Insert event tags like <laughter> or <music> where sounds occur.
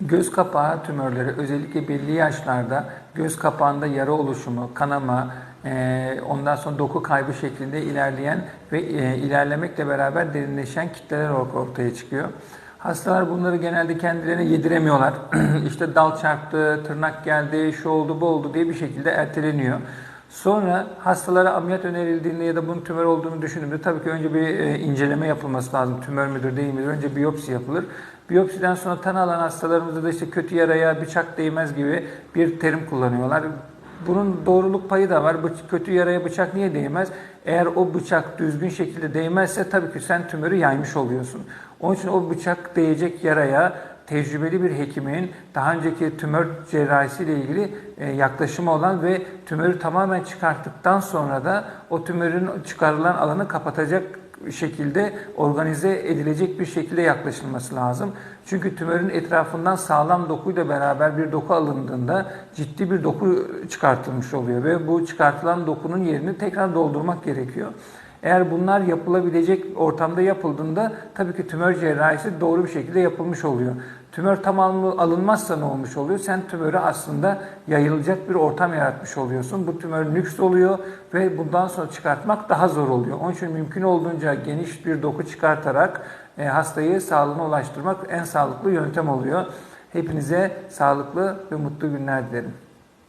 Göz kapağı tümörleri özellikle belli yaşlarda göz kapağında yara oluşumu, kanama, e, ondan sonra doku kaybı şeklinde ilerleyen ve e, ilerlemekle beraber derinleşen kitleler or- ortaya çıkıyor. Hastalar bunları genelde kendilerine yediremiyorlar. <clears throat> işte dal çarptı, tırnak geldi, şu oldu, bu oldu diye bir şekilde erteleniyor. Sonra hastalara ameliyat önerildiğinde ya da bunun tümör olduğunu düşündüğümde tabii ki önce bir e, inceleme yapılması lazım. Tümör müdür değil midir? Önce biyopsi yapılır. Biyopsiden sonra tanı alan hastalarımızda da işte kötü yaraya bıçak değmez gibi bir terim kullanıyorlar. Bunun doğruluk payı da var. Kötü yaraya bıçak niye değmez? Eğer o bıçak düzgün şekilde değmezse tabii ki sen tümörü yaymış oluyorsun. Onun için o bıçak değecek yaraya tecrübeli bir hekimin daha önceki tümör cerrahisiyle ilgili e, yaklaşımı olan ve tümörü tamamen çıkarttıktan sonra da o tümörün çıkarılan alanı kapatacak şekilde organize edilecek bir şekilde yaklaşılması lazım. Çünkü tümörün etrafından sağlam dokuyla beraber bir doku alındığında ciddi bir doku çıkartılmış oluyor ve bu çıkartılan dokunun yerini tekrar doldurmak gerekiyor. Eğer bunlar yapılabilecek ortamda yapıldığında tabii ki tümör cerrahisi doğru bir şekilde yapılmış oluyor. Tümör tamamı alınmazsa ne olmuş oluyor? Sen tümörü aslında yayılacak bir ortam yaratmış oluyorsun. Bu tümör nüks oluyor ve bundan sonra çıkartmak daha zor oluyor. Onun için mümkün olduğunca geniş bir doku çıkartarak e, hastayı sağlığına ulaştırmak en sağlıklı yöntem oluyor. Hepinize sağlıklı ve mutlu günler dilerim.